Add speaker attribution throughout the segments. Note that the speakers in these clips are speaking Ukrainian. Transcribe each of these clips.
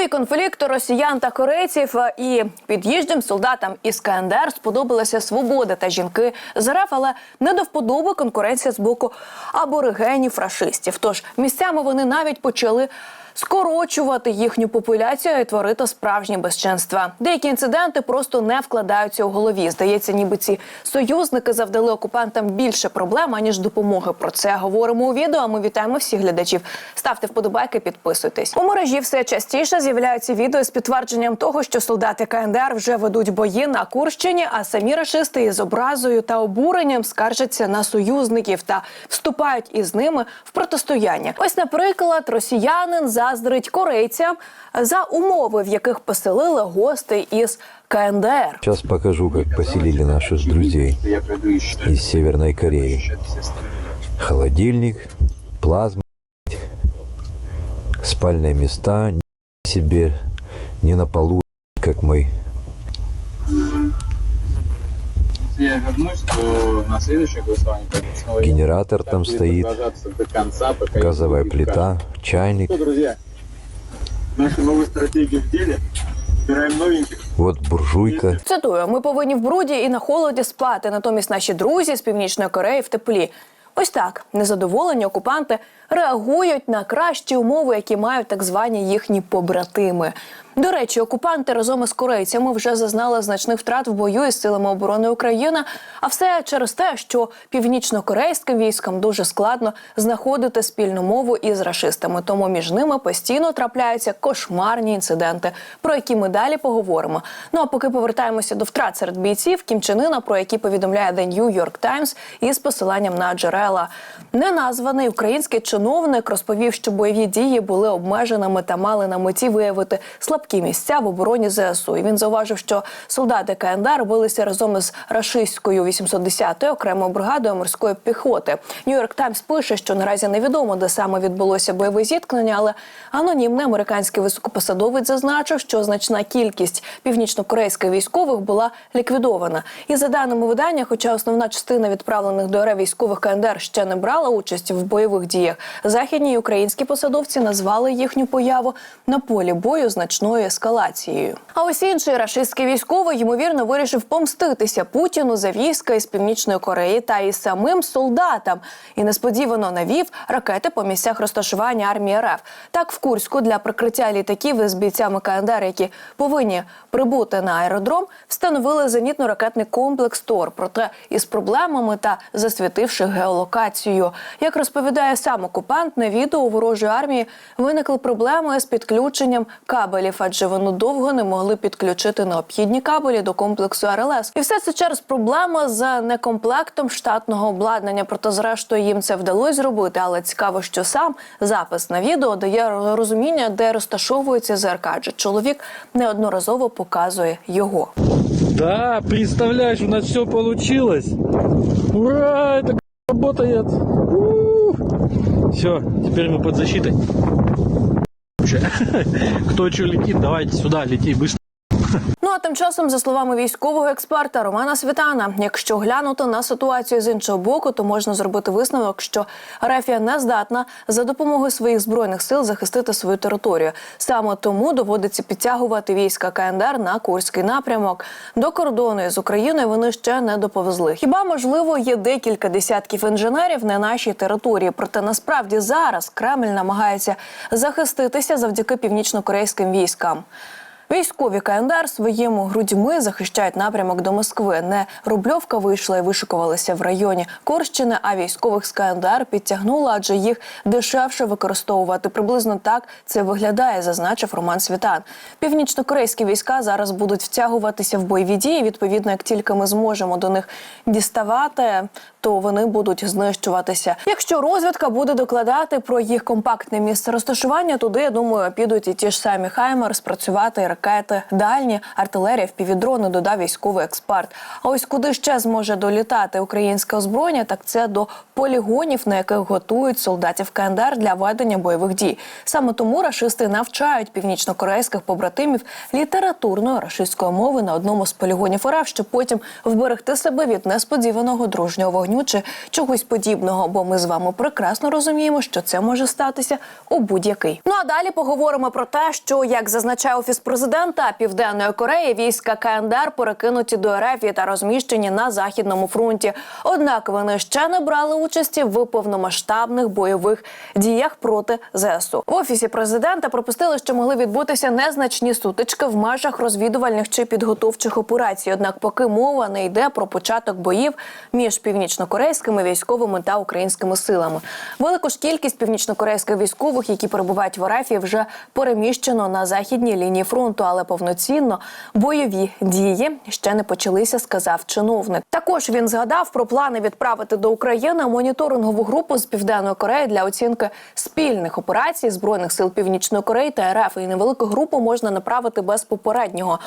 Speaker 1: Новий конфлікти росіян та корейців е, і під'їжджим солдатам із КНДР сподобалася свобода та жінки з але не до вподоби конкуренція з боку аборигенів рашистів. Тож місцями вони навіть почали. Скорочувати їхню популяцію і творити справжні безчинства. Деякі інциденти просто не вкладаються у голові. Здається, ніби ці союзники завдали окупантам більше проблем аніж допомоги. Про це говоримо у відео. а Ми вітаємо всіх глядачів. Ставте вподобайки, підписуйтесь. У мережі все частіше з'являються відео з підтвердженням того, що солдати КНДР вже ведуть бої на Курщині, а самі рашисти із образою та обуренням скаржаться на союзників та вступають із ними в протистояння. Ось, наприклад, росіянин заздрить корейцям за умови, в яких поселили гостей із КНДР.
Speaker 2: Сейчас покажу, как поселили наших друзей із Северної Кореї. Холодильник, плазма, спальные места, ни себе, не на полу, как мы.
Speaker 3: Если я вернусь, то на следующее голосование пойду снова.
Speaker 2: Генератор там стоит,
Speaker 3: до конца, пока
Speaker 2: газовая плита, чайник.
Speaker 3: кашу. Что, друзья, наша новая стратегия в деле. Новеньких.
Speaker 2: Вот буржуйка.
Speaker 1: Цитую: ми повинні в бруді і на холоді спати. Натомість наші друзі з північної Кореї в теплі. Ось так незадоволені окупанти реагують на кращі умови, які мають так звані їхні побратими. До речі, окупанти разом із корейцями вже зазнали значних втрат в бою із силами оборони України. А все через те, що північно-корейським військам дуже складно знаходити спільну мову із рашистами. Тому між ними постійно трапляються кошмарні інциденти, про які ми далі поговоримо. Ну а поки повертаємося до втрат серед бійців, Кім Чен Ына, про які повідомляє The New York Times із посиланням на джерела. Неназваний український чиновник розповів, що бойові дії були обмеженими та мали на меті виявити слабкі місця в обороні ЗСУ. І він зауважив, що солдати КНДР билися разом із рашистською 810-ю окремою бригадою морської піхоти. Нью-Йорк Таймс пише, що наразі невідомо, де саме відбулося бойове зіткнення, але анонімний американський високопосадовець зазначив, що значна кількість північно-корейських військових була ліквідована. І за даними видання, хоча основна частина відправлених до РФ військових КНДР ще не брала участь в бойових діях, західні і українські посадовці назвали їхню появу на полі бою значною ескалацією. А ось інший рашистський військовий ймовірно вирішив помститися Путіну за війська із північної Кореї та і самим солдатам, і несподівано навів ракети по місцях розташування армії РФ. Так в Курську для прикриття літаків із бійцями КНДР, які повинні прибути на аеродром, встановили зенітно-ракетний комплекс ТОР. Проте із проблемами та засвітивши геолокацію. Як розповідає сам окупант, на відео ворожої армії виникли проблеми з підключенням кабелів, адже вони довго не могли підключити необхідні кабелі до комплексу РЛС. І все це через проблеми з некомплектом штатного обладнання. Проте, зрештою, їм це вдалося зробити. Але цікаво, що сам запис на відео дає розуміння, де розташовується ЗРК, адже чоловік неодноразово показує його.
Speaker 4: Да, представляешь, у нас все получилось. Ура, это работает. Все, теперь мы под защитой. Кто что летит, давайте сюда, лети быстро.
Speaker 1: Ну а тим часом, за словами військового експерта Романа Світана, якщо глянути на ситуацію з іншого боку, то можна зробити висновок, що Рефія не здатна за допомогою своїх збройних сил захистити свою територію. Саме тому доводиться підтягувати війська КНДР на Курський напрямок. До кордону з Україною вони ще не доповзли. Хіба можливо є декілька десятків інженерів на нашій території? Проте насправді зараз Кремль намагається захиститися завдяки північно-корейським військам. Військові КНДР своїми грудьми захищають напрямок до Москви. Не Рубльовка вийшла і вишикувалася в районі Корщини, а військових з КНДР підтягнула, адже їх дешевше використовувати. Приблизно так це виглядає, зазначив Роман Світан. Північно-корейські війська зараз будуть втягуватися в бойові дії. Відповідно, як тільки ми зможемо до них діставати, то вони будуть знищуватися. Якщо розвідка буде докладати про їх компактне місце розташування, туди я думаю підуть і ті ж самі Хаймер спрацювати ракети ракети, дальні, артилерія, впівдрони, додав військовий експерт. А ось куди ще зможе долітати українське озброєння, так це до полігонів, на яких готують солдатів КНДР для ведення бойових дій. Саме тому рашисти навчають північнокорейських побратимів літературної рашистської мови на одному з полігонів РФ, щоб потім вберегти себе від несподіваного дружнього вогню чи чогось подібного. Бо ми з вами прекрасно розуміємо, що це може статися у будь-який. Ну а далі поговоримо про те, що як зазначає офіс президента Південної Кореї, війська КНДР перекинуті до РФ та розміщені на західному фронті. Однак вони ще не брали участі в повномасштабних бойових діях проти ЗСУ. В офісі президента пропустили, що могли відбутися незначні сутички в межах розвідувальних чи підготовчих операцій. Однак, поки мова не йде про початок боїв між північнокорейськими військовими та українськими силами. Велику ж кількість північнокорейських військових, які перебувають в РФ, вже переміщено на західній лінії фронту, але повноцінно бойові дії ще не почалися, сказав чиновник. Також він згадав про плани відправити до України моніторингову групу з південної Кореї для оцінки спільних операцій збройних сил Північної Кореї та РФ. І невелику групу можна направити без попереднього.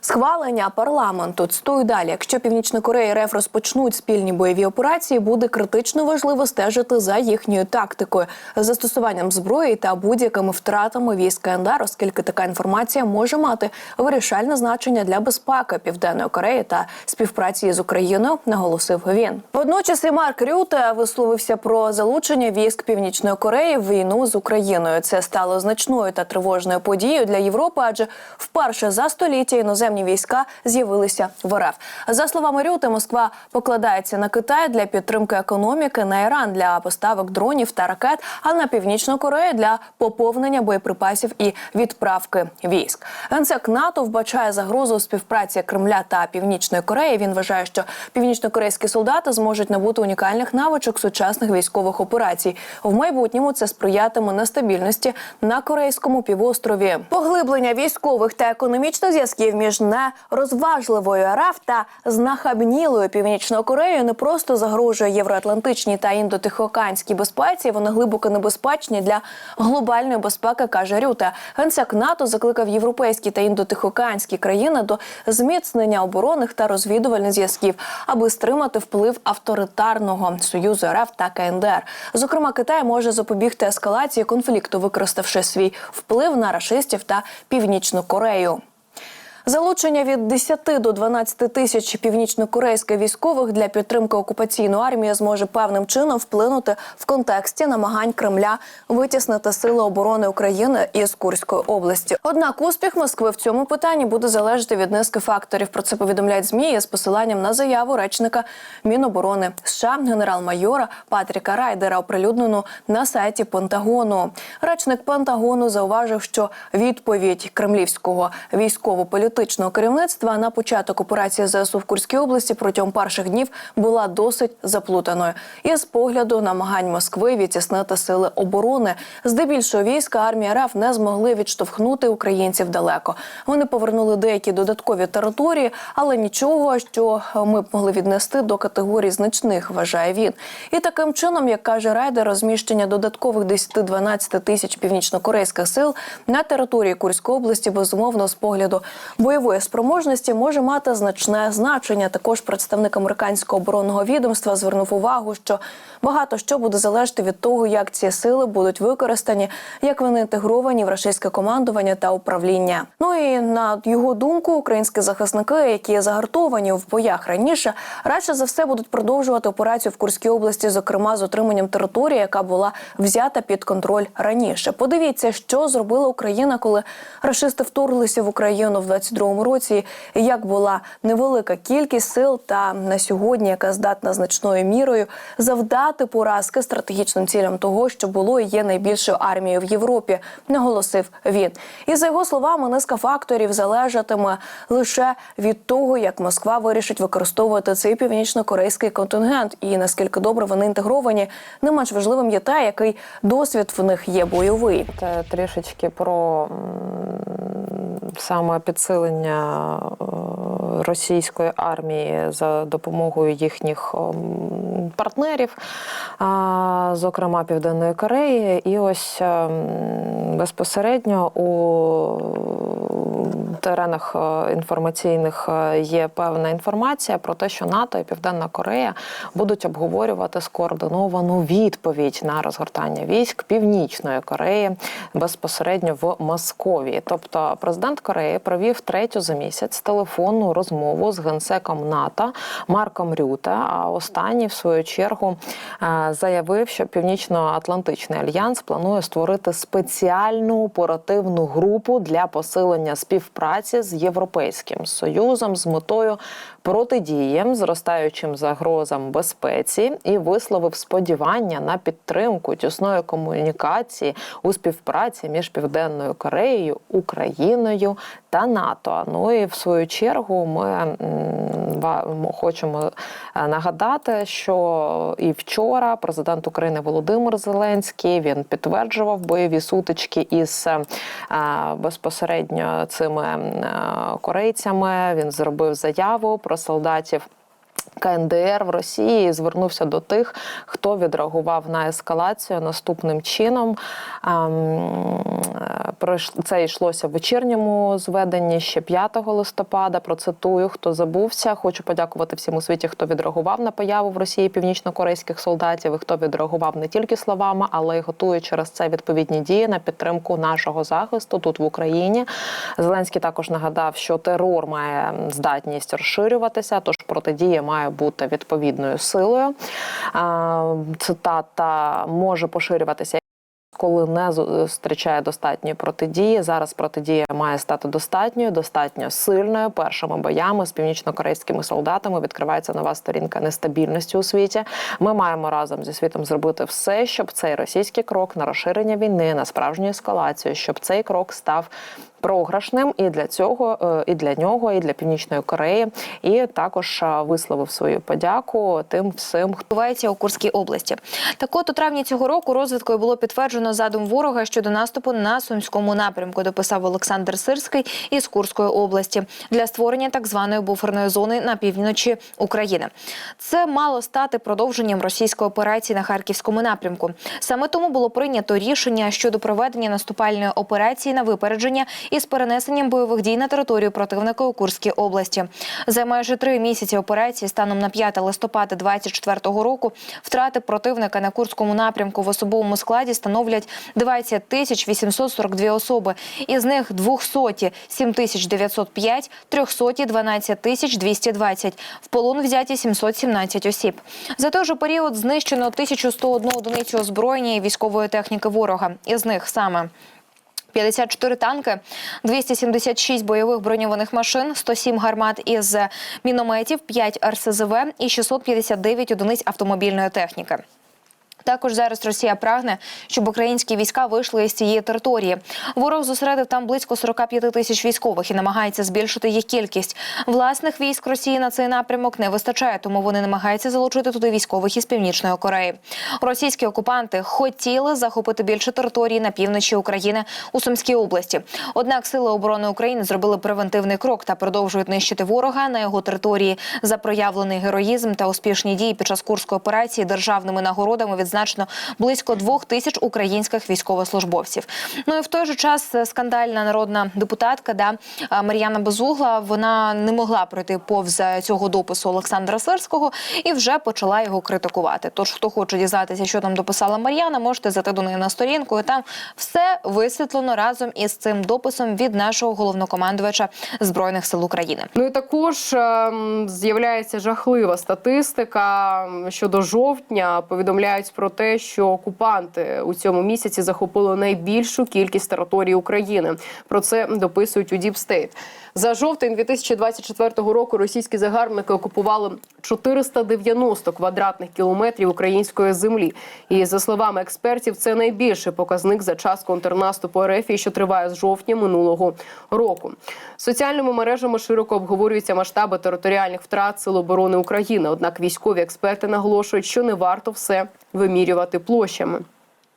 Speaker 1: Схвалення парламенту цитую далі. Якщо Північна Корея і РФ розпочнуть спільні бойові операції, буде критично важливо стежити за їхньою тактикою, застосуванням зброї та будь-якими втратами військ КНДР, оскільки така інформація може мати вирішальне значення для безпеки Південної Кореї та співпраці з Україною, наголосив він. Водночас і Марк Рюте висловився про залучення військ Північної Кореї в війну з Україною. Це стало значною та тривожною подією для Європи, адже вперше за століття іноземні війська з'явилися в РФ. За словами Рюте, Москва покладається на Китай для підтримки економіки, на Іран для поставок дронів та ракет, а на північну Корею для поповнення боєприпасів і відправки військ. Генсек НАТО вбачає загрозу співпраці Кремля та Північної Кореї. Він вважає, що північнокорейські солдати зможуть набути унікальних навичок сучасних військових операцій. В майбутньому це сприятиме нестабільності на корейському півострові. Поглиблення військових та економічних зв'язків між нерозважливою РФ та знахабнілою північною Кореєю не просто загрожує євроатлантичній та індотихоокеанській безпеці. Вони глибоко небезпечні для глобальної безпеки, каже Рюте. Генсек НАТО закликав європейські та індотихоокеанські країни до зміцнення оборонних та розвідувальних зв'язків, аби стримати вплив авторитарного союзу РФ та КНДР. Зокрема, Китай може запобігти ескалації конфлікту, використавши свій вплив на рашистів та північну Корею. Залучення від 10 до 12 тисяч північнокорейських військових для підтримки окупаційної армії зможе певним чином вплинути в контексті намагань Кремля витіснити сили оборони України із Курської області. Однак успіх Москви в цьому питанні буде залежати від низки факторів. Про це повідомляють змі з посиланням на заяву речника Міноборони США генерал-майора Патріка Райдера, оприлюднену на сайті Пентагону. Речник Пентагону зауважив, що відповідь кремлівського військово-політичного керівництва на початок операції ЗСУ в Курській області протягом перших днів була досить заплутаною. І з погляду намагань Москви відтіснити сили оборони, здебільшого війська армії РФ не змогли відштовхнути українців далеко. Вони повернули деякі додаткові території, але нічого, що ми б могли віднести до категорії значних, вважає він. І таким чином, як каже Райдер, розміщення додаткових 10-12 тисяч північнокорейських сил на території Курської області, безумовно, з погляду бойової спроможності може мати значне значення. Також представник американського оборонного відомства звернув увагу, що багато що буде залежати від того, як ці сили будуть використані, як вони інтегровані в російське командування та управління. Ну і на його думку, українські захисники, які загартовані в боях раніше, радше за все будуть продовжувати операцію в Курській області, зокрема з отриманням території, яка була взята під контроль раніше. Подивіться, що зробила Україна, коли рашисти вторглися в Україну в 22-му році. Як була невелика кількість сил, та на сьогодні, яка здатна значною мірою завдати поразки стратегічним цілям того, що було і є найбільшою армією в Європі, наголосив він. І за його словами, низка факторів залежатиме лише від того, як Москва вирішить використовувати цей північно-корейський контингент, і наскільки добре вони інтегровані, не менш важливим є те, який досвід в них є бойовий.
Speaker 5: Це трішечки про саме підсилення е, російської армії за допомогою їхніх ем, партнерів, зокрема Південної Кореї. І ось ем, безпосередньо у теренах е, інформаційних е, є певна інформація про те, що НАТО і Південна Корея будуть обговорювати скоординовану відповідь на розгортання військ Північної Кореї безпосередньо в Московії. Тобто, президент Кореї провів третю за місяць телефонну розмову з генсеком НАТО Марком Рюте. А останній, в свою чергу, заявив, що Північно-Атлантичний альянс планує створити спеціальну оперативну групу для посилення співпраці з Європейським Союзом з метою протидії зростаючим загрозам безпеці і висловив сподівання на підтримку тісної комунікації у співпраці між Південною Кореєю, Україною та НАТО. Ну і в свою чергу ми хочемо е, нагадати, що і вчора президент України Володимир Зеленський він підтверджував бойові сутички із е, безпосередньо цими е, корейцями. Він зробив заяву про солдатів. КНДР в Росії звернувся до тих, хто відреагував на ескалацію наступним чином. Ем, Це йшлося в вечірньому зведенні ще 5 листопада. Процитую, хто забувся. Хочу подякувати всім у світі, хто відреагував на появу в Росії північно-корейських солдатів, і хто відреагував не тільки словами, але й готує через це відповідні дії на підтримку нашого захисту тут в Україні. Зеленський також нагадав, що терор має здатність розширюватися, тож протидія має бути відповідною силою. Цитата може поширюватися. Коли не зустрічає достатньої протидії, зараз протидія має стати достатньою, достатньо сильною. Першими боями з північно-корейськими солдатами відкривається нова сторінка нестабільності у світі. Ми маємо разом зі світом зробити все, щоб цей російський крок на розширення війни, на справжню ескалацію, щоб цей крок став програшним і для цього, е, і для нього, і для північної Кореї, і також е, висловив свою подяку тим всім, хто
Speaker 6: відбувається у Курській області. Так от у травні цього року розвідкою було підтверджено задум ворога щодо наступу на сумському напрямку. Дописав Олександр Сирський із Курської області для створення так званої буферної зони на півночі України. Це мало стати продовженням російської операції на харківському напрямку. Саме тому було прийнято рішення щодо проведення наступальної операції на випередження із перенесенням бойових дій на територію противника у Курській області. За майже три місяці операції станом на 5 листопада 2024 року втрати противника на Курському напрямку в особовому складі становлять 20 тисяч 842 особи. Із них 200 – 7 тисяч 905, 300 – 12 тисяч 220. В полон взяті 717 осіб. За той же період знищено 1101 одиницю озброєння і військової техніки ворога. Із них саме 54 танки, 276 бойових броньованих машин, 107 гармат із мінометів, 5 РСЗВ і 659 одиниць автомобільної техніки. Також зараз Росія прагне, щоб українські війська вийшли із цієї території. Ворог зосередив там близько 45 тисяч військових і намагається збільшити їх кількість. Власних військ Росії на цей напрямок не вистачає, тому вони намагаються залучити туди військових із північної Кореї. Російські окупанти хотіли захопити більше території на півночі України у Сумській області. Однак сили оборони України зробили превентивний крок та продовжують нищити ворога на його території за проявлений героїзм та успішні дії під час курської операції державними нагородами відзначено близько двох тисяч українських військовослужбовців. Ну і в той же час е, скандальна народна депутатка да е, Мар'яна Безугла вона не могла пройти повз е, цього допису Олександра Сирського і вже почала його критикувати. Тож, хто хоче дізнатися, що там дописала Мар'яна, можете зайти до неї на сторінку. і Там все висвітлено разом із цим дописом від нашого головнокомандувача збройних сил України.
Speaker 7: Ну і також ем, з'являється жахлива статистика щодо жовтня. Повідомляють про те, що окупанти у цьому місяці захопили найбільшу кількість території України. Про це дописують у State. За жовтень 2024 року російські загарбники окупували 490 квадратних кілометрів української землі. І за словами експертів, це найбільший показник за час контрнаступу РФ, що триває з жовтня минулого року. Соціальними мережами широко обговорюються масштаби територіальних втрат Сил оборони України. Однак військові експерти наголошують, що не варто все вимірювати площами.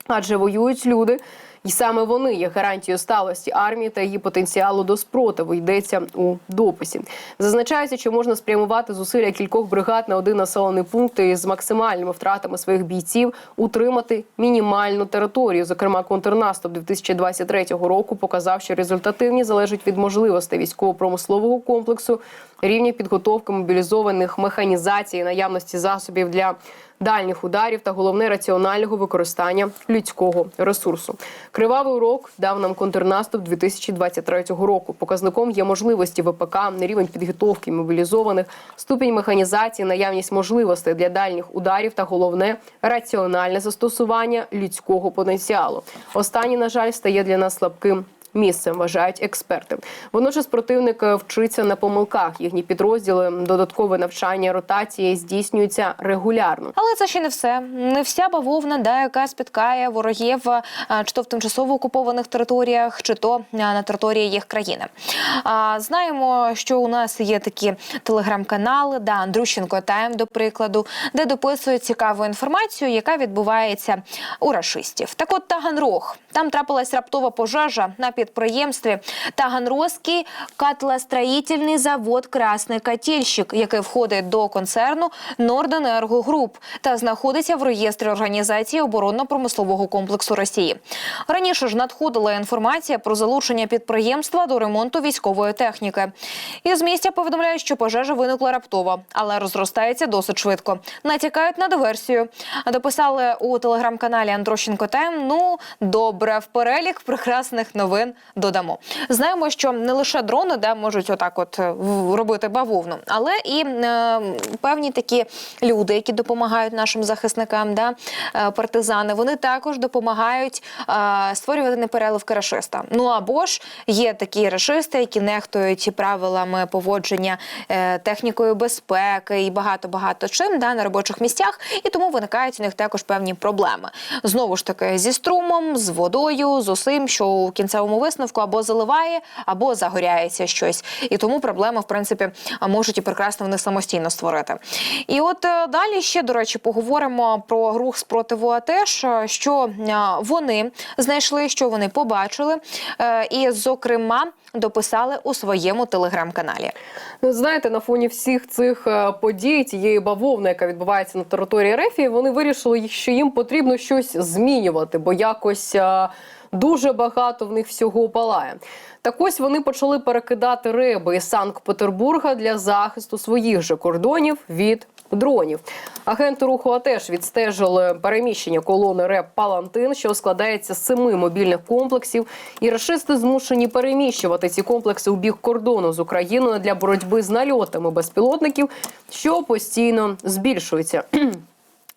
Speaker 7: Адже воюють люди, І саме вони є гарантією сталості армії та її потенціалу до спротиву. Йдеться у дописі. Зазначається, що можна спрямувати зусилля кількох бригад на один населений пункт і з максимальними втратами своїх бійців утримати мінімальну територію. Зокрема, контрнаступ 2023 року показав, що результативність залежить від можливостей військово-промислового комплексу, рівня підготовки мобілізованих механізації, наявності засобів для дальніх ударів та головне раціонального використання людського ресурсу. Кривавий урок дав нам контрнаступ 2023 року. Показником є можливості ВПК, рівень підготовки мобілізованих, ступінь механізації, наявність можливостей для дальніх ударів та головне раціональне застосування людського потенціалу. Останнє, на жаль, стає для нас слабким місцем, вважають експерти. Водночас противник е, вчиться на помилках. Їхні підрозділи, додаткове навчання, ротації здійснюються регулярно.
Speaker 6: Але це ще не все. Не вся бавовна, да, яка спіткає ворогів чи то в тимчасово окупованих територіях, чи то на території їх країни. Знаємо, що у нас є такі телеграм-канали, да, Андрющенко Тайм, до прикладу, де дописують цікаву інформацію, яка відбувається у рашистів. Так от Таганрог. Там трапилась раптова пожежа на підприємстві Таганрозький котлостроїтельний завод Красний Котельщик, який входить до концерну Норденерго Груп та знаходиться в реєстрі організації оборонно-промислового комплексу Росії. Раніше ж надходила інформація про залучення підприємства до ремонту військової техніки. Із місця повідомляють, що пожежа виникла раптово, але розростається досить швидко. Натякають на диверсію. Дописали у телеграм-каналі Андрощенко Тайм. Ну добре, в перелік прекрасних новин додамо. Знаємо, що не лише дрони да, можуть отак, от е, робити бавовну, але і е, певні такі люди, які допомагають нашим захисникам, да, е, партизани, вони також допомагають е, створювати непереливки рашиста. Ну або ж є такі рашисти, які нехтують правилами поводження е, технікою безпеки і багато багато чим да, на робочих місцях, і тому виникають у них також певні проблеми. Знову ж таки, зі струмом, з водою, з усім, що у кінцевому висновку або заливає, або загоряється щось. І тому проблеми, в принципі, можуть і прекрасно вони самостійно створити. І от е, далі ще, до речі, поговоримо про рух спротиву АТЕШ, що е, вони знайшли, що вони побачили, е, і, зокрема, дописали у своєму телеграм-каналі.
Speaker 7: Ну, знаєте, на фоні всіх цих подій, тієї бавовни, яка відбувається на території Рефії, вони вирішили, що їм потрібно щось змінювати, бо якось дуже багато в них всього палає. Так ось вони почали перекидати риби із Санкт-Петербурга для захисту своїх же кордонів від дронів. Агенти руху АТЕШ відстежили переміщення колони РЕП Палантин, що складається з семи мобільних комплексів. І рашисти змушені переміщувати ці комплекси у бік кордону з Україною для боротьби з нальотами безпілотників, що постійно збільшується.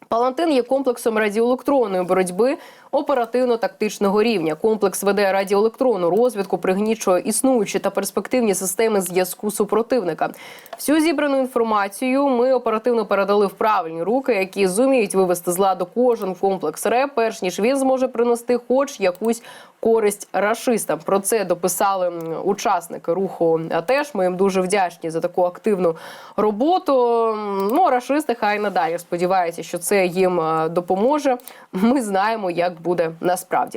Speaker 7: Палантин є комплексом радіоелектронної боротьби оперативно-тактичного рівня. Комплекс веде радіоелектронну розвідку, пригнічує існуючі та перспективні системи зв'язку супротивника. Всю зібрану інформацію ми оперативно передали в правильні руки, які зуміють вивести з ладу кожен комплекс РЕП, перш ніж він зможе принести хоч якусь користь рашистам. Про це дописали учасники руху. АТЕШ. ми їм дуже вдячні за таку активну роботу. Ну, рашисти хай надалі сподіваються, що це їм е, допоможе. Ми знаємо, як буде насправді.